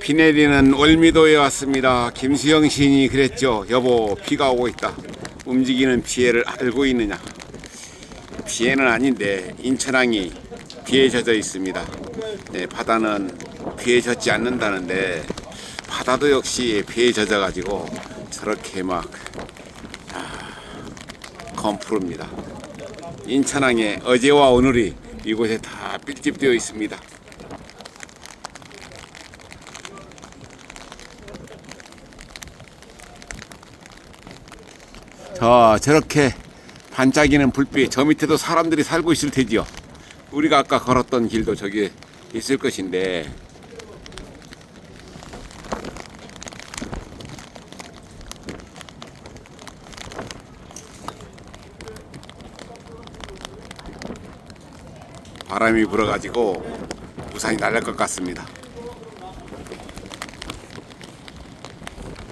비 내리는 월미도에 왔습니다. 김수영 시인이 그랬죠. 여보, 비가 오고 있다. 움직이는 피해를 알고 있느냐? 피해는 아닌데 인천항이 비에 젖어 있습니다. 네, 바다는 비에 젖지 않는다는데 바다도 역시 비에 젖어 가지고 저렇게 막 아, 검푸릅니다. 인천항에 어제와 오늘이 이곳에 다 밀집되어 있습니다. 자, 저렇게 반짝이는 불빛, 저 밑에도 사람들이 살고 있을 테지요. 우리가 아까 걸었던 길도 저기 있을 것인데, 바람이 불어가지고 우산이 날릴 것 같습니다.